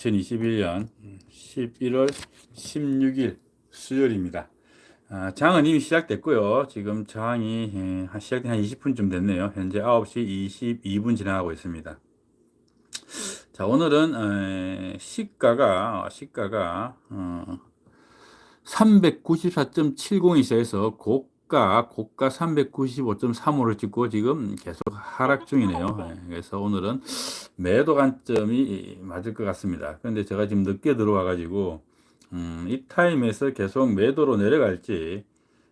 2021년 11월 16일 수요일입니다. 아, 장은 이미 시작됐고요. 지금 장이 예, 한 시작된 한 20분쯤 됐네요. 현재 9시 22분 지나가고 있습니다. 자, 오늘은 에, 시가가 시가가 어, 394.70이 시작해서 고가 고가 395.35를 찍고 지금 계속 하락 중이네요. 예, 그래서 오늘은 매도 관점이 맞을 것 같습니다. 그런데 제가 지금 늦게 들어와 가지고 음, 이 타임에서 계속 매도로 내려갈지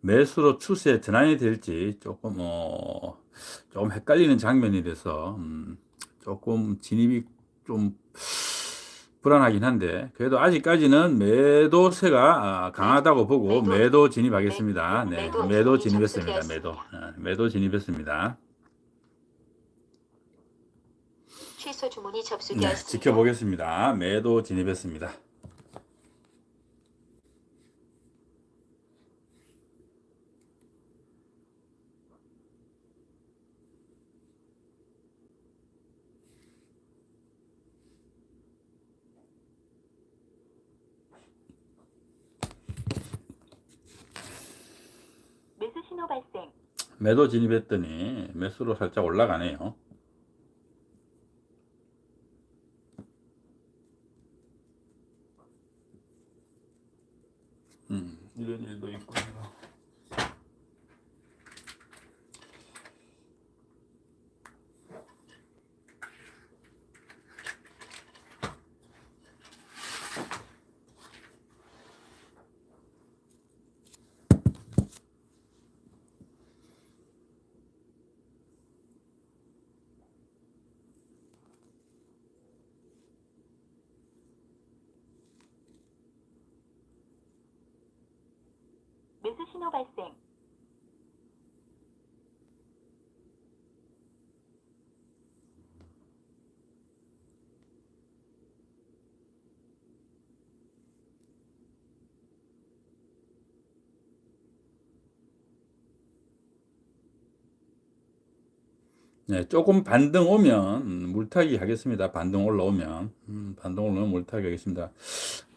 매수로 추세 전환이 될지 조금 어, 조금 헷갈리는 장면이 돼서 음, 조금 진입이 좀 불안하긴 한데 그래도 아직까지는 매도세가 아, 강하다고 보고 매도, 진입하겠습니다. 네, 매도 매도 진입 진입했습니다. 매도. 아, 매도 진입했습니다. 취소 주문이 네, 접수되었습니다. 지켜보겠습니다. 매도 진입했습니다. 매수 신호 발생. 매도 진입했더니 매수로 살짝 올라가네요. 음, 이런 일도 있군 요. 매수 신호 발생. 네, 조금 반등 오면 음, 물타기 하겠습니다. 반등 올라오면 음, 반등 올라오면 물타기 하겠습니다.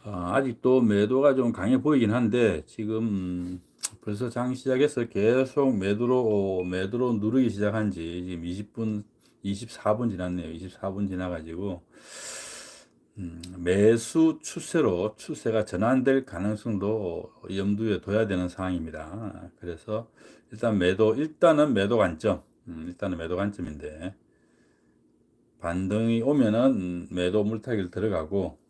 아, 아직도 매도가 좀 강해 보이긴 한데 지금 음, 벌써 장 시작해서 계속 매도로 어, 매도로 누르기 시작한 지 지금 20분 24분 지났네요. 24분 지나가지고 음, 매수 추세로 추세가 전환될 가능성도 염두에 둬야 되는 상황입니다. 그래서 일단 매도 일단은 매도 관점 음, 일단은 매도 관점인데 반등이 오면은 음, 매도 물타기를 들어가고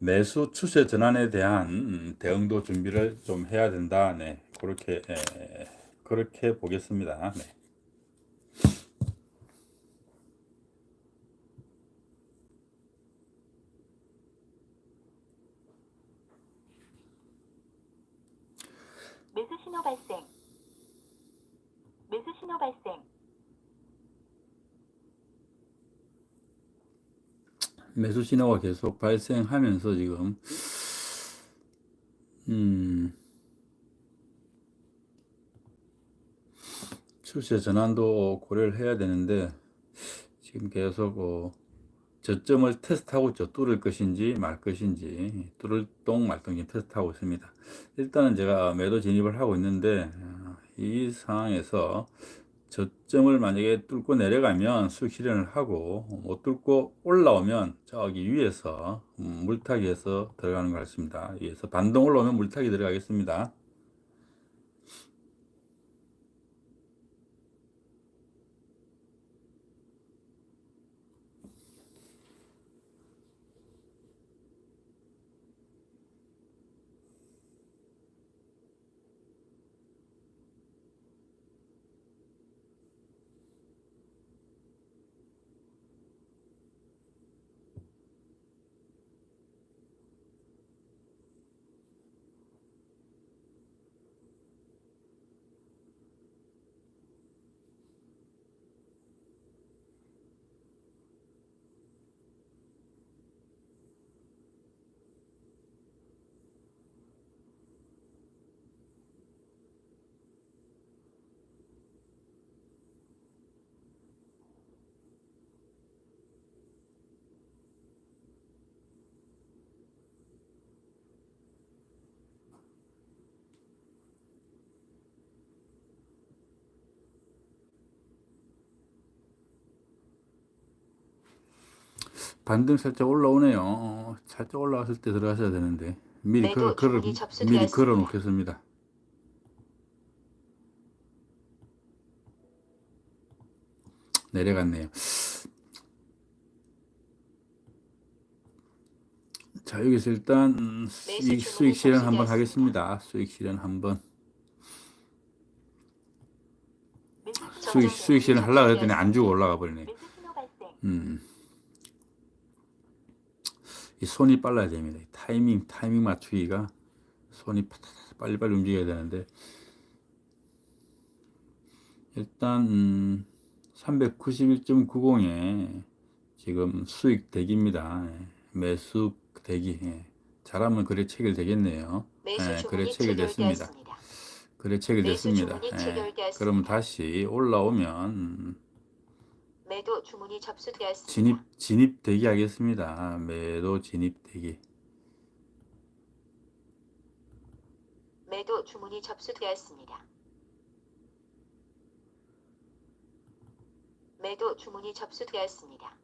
매수 추세 전환에 대한 음, 대응도 준비를 좀 해야 된다. 네, 그렇게 에, 그렇게 보겠습니다. 네. 매수 신호 발생. 매수 신호 발생. 매수 신호가 계속 발생하면서 지금 음, 추세 전환도 고려를 해야 되는데 지금 계속 어, 저점을 테스트하고 있죠. 뚫을 것인지 말 것인지 뚫을 똥 말똥이 테스트하고 있습니다. 일단은 제가 매도 진입을 하고 있는데 어, 이 상황에서 저점을 만약에 뚫고 내려가면 수익 실현을 하고 못 뚫고 올라오면 저기 위에서 음, 물타기해서 들어가는 것 같습니다. 위에서 반동 올라오면 물타기 들어가겠습니다. 반등 살짝 올라오네요. 어, 살짝 올라왔을 때 들어가셔야 되는데 미리 매도 걸어, 걸어, 주문이 접수되었습니다. 미리 걸어 놓겠습니다. 내려갔네요. 자 여기서 일단 음, 수익, 수익 실현 한번. 하겠습니다. 수익 실현 한번 수익 수익 실현 하려고 했더니 안 주고. 올라가 버리네. 음. 이 손이 빨라야 됩니다. 이 타이밍, 타이밍 맞추기가 손이 빨리빨리 움직여야 되는데 일단 음, 391.90에 지금 수익 대기입니다. 예. 매수 대기. 예. 잘하면 거래 체결 되겠네요. 매수 예, 거래 체결됐습니다. 체결되었습니다. 거래 체결 됐습니다. 매수 주문이 예. 그러면 다시 올라오면 음, 매도 주문이 접수되었습니다. 진입 진입 대기 하겠습니다. 매도 진입 대기. 매도 주문이 접수되었습니다. 매도 주문이 접수되었습니다.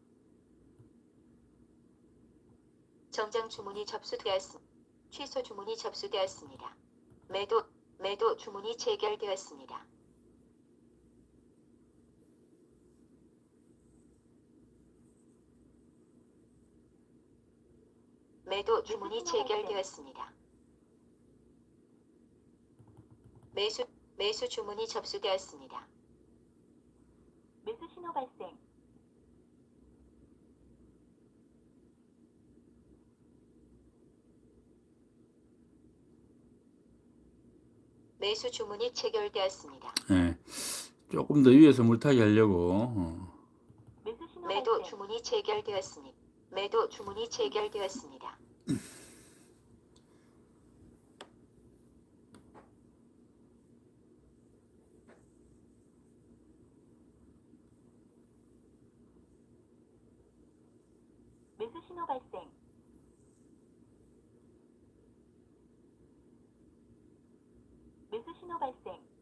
정장 주문이 접수되었습니다. 취소 주문이 접수되었습니다. 매도 매도 주문이 체결되었습니다. 매도 주문이 체결되었습니다. 매수 매수 주문이 접수되었습니다. 매수 신호 발생. 매수 주문이 체결되었습니다. 예. 조금 더 위에서 물타기 하려고 어, 매도 주문이 체결되었습니다. 매도 주문이 체결되었습니다. 매수 신호 발생. 매수 신호 발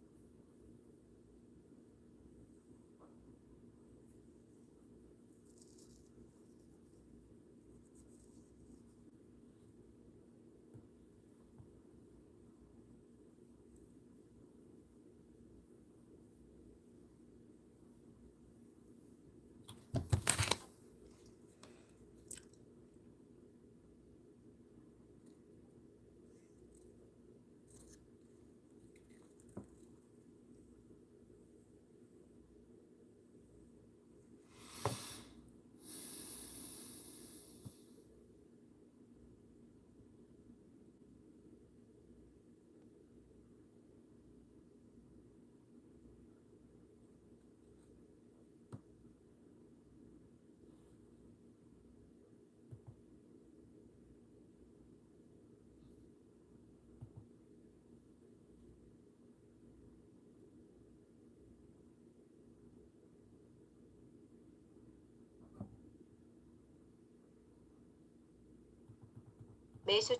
매수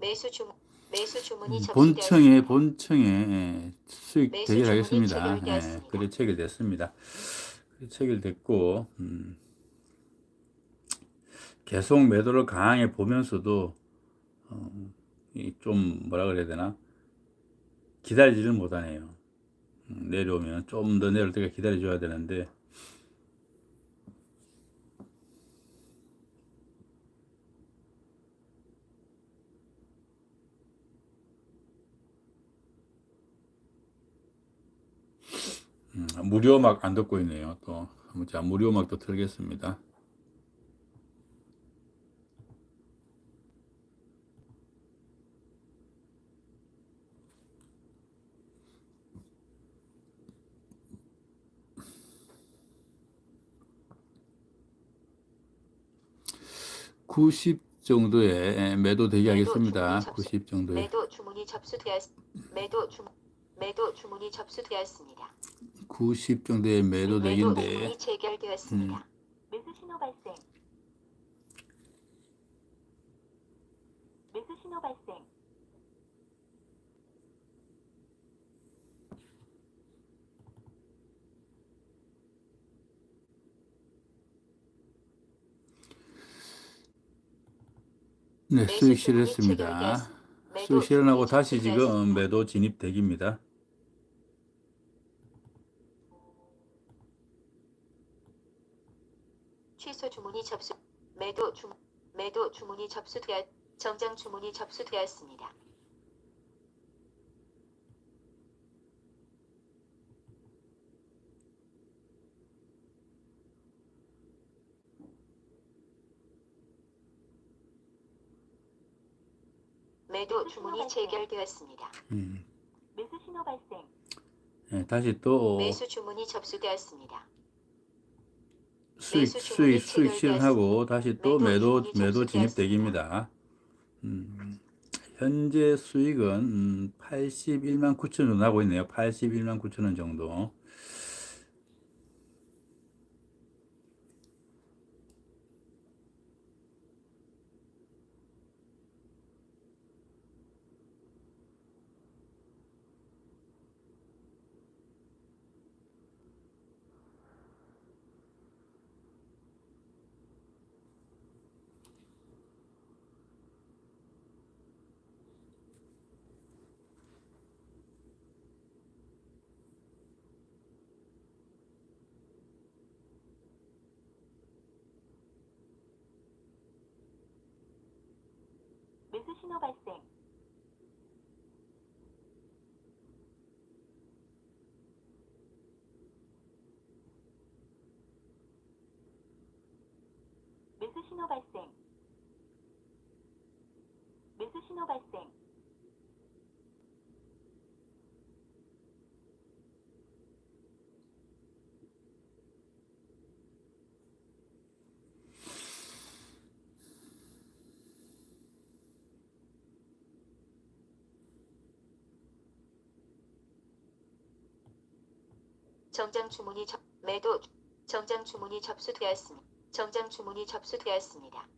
매수 주문 매수 주문이 음, 본청에. 본청에 예, 수익 대결하겠습니다. 예. 거래 체결됐습니다. 거래 체결됐고 음, 계속 매도를 강하게 보면서도 어, 이좀 뭐라 그래야 되나 기다리지를 못하네요. 음, 내려오면 좀 더 내려올 때가 기다려줘야 되는데 음, 무료 음악 안 듣고 있네요. 또 자 무료 음악도 틀겠습니다. (90) 정도에 매도 대기하겠습니다. 매도 90 정도에 매도 주문이 접수되었 매도 주 매도 주문이 접수되었습니다. 90 정도의 매도 주문이 체결되었습니다. 음. 네, 수익 실현했습니다. 수익 실현하고 다시 지금. 매도 진입 대기입니다. 취소 주문이 접수 매도 주 매도 주문이 접수되었 정장 주문이 접수되었습니다. 매도 주문이 재결되었습니다. 음, 매수 신호 발생. 네, 다시 또 매수 주문이 접수되었습니다. 수익 수익 수익 실현하고 다시 또 매도 매도 진입. 대기입니다. 음, 현재 수익은 음, 81만 9천 원 나고 있네요. 81만 9천 원 정도. 매수 신호 발생. 매수 신호 발생. 매수 정장 주문이 접 매도 주- 정장 주문이 접수되었습니다. 정장 주문이 접수되었습니다.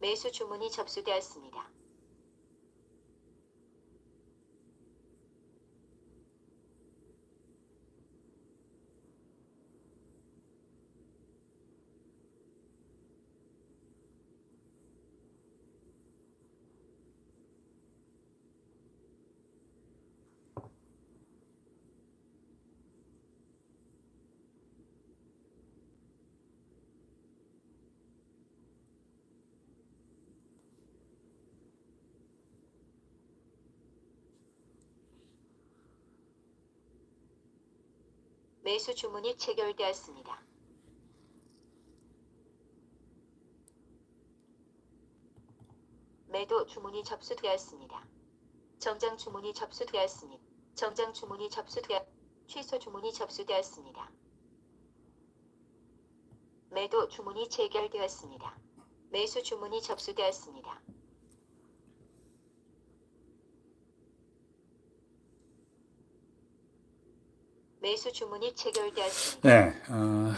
매수 주문이 접수되었습니다. 매수 주문이 체결되었습니다. 매도 주문이 접수되었습니다. 정장 주문이 접수되었습니다. 정장 주문이 접수되었 취소 주문이 접수되었습니다. 매도 주문이 체결되었습니다. 매수 주문이 접수되었습니다. 매수 주문이 체결되었습니다. 네, 어,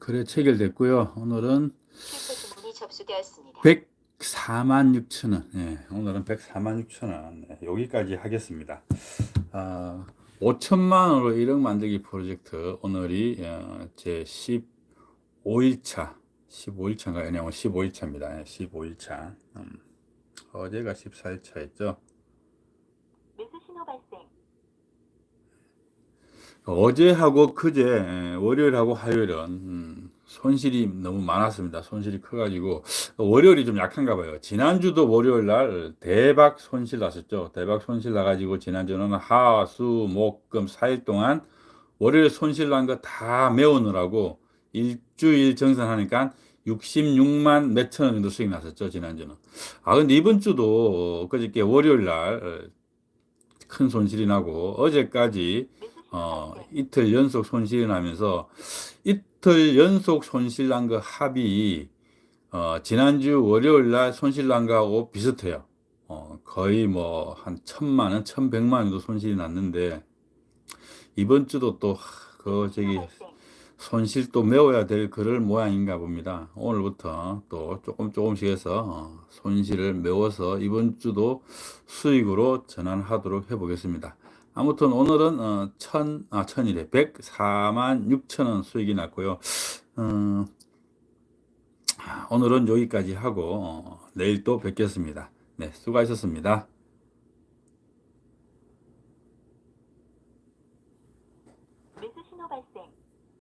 그래 체결됐고요. 오늘은 취소 주문이 접수되었습니다. 104만 6천 원. 네, 오늘은 104만 6천 원. 네, 여기까지 하겠습니다. 아, 5천만 원으로 1억 만들기 프로젝트 오늘이 어, 제 15일차, 15일차인가요? 네, 오늘 15일차입니다. 15일차. 음, 어제가 14일차였죠. 매수 신호 발생. 어제하고 그제 예, 월요일하고 화요일은 음, 손실이 너무 많았습니다. 손실이 커가지고 월요일이 좀 약한가 봐요. 지난주도 월요일 날 대박 손실 났었죠. 대박 손실 나가지고 지난주는 하, 수, 목, 금 4일 동안 월요일 손실 난 거 다 메우느라고 일주일 정산하니까 66만 몇천 원 정도 수익 났었죠. 지난주는. 아 근데 이번 주도 그저께 월요일 날 큰 손실이 나고 어제까지 어. 이틀 연속 손실이 나면서 이틀 연속 손실 난 거 합이 어, 지난주 월요일 날 손실 난 거하고 비슷해요. 어, 거의 뭐 한 천만 원, 천백만 원 정도 손실이 났는데 이번 주도 또 그 저기. 손실 또 메워야 될 그럴 모양인가 봅니다. 오늘부터 또 조금 조금씩 해서 어, 손실을 메워서 이번 주도 수익으로 전환하도록 해보겠습니다. 아무튼 오늘은 어, 천, 아, 천이래. 104만 6천 원 수익이 났고요. 어, 오늘은 여기까지 하고 어, 내일 또 뵙겠습니다. 네, 수고하셨습니다.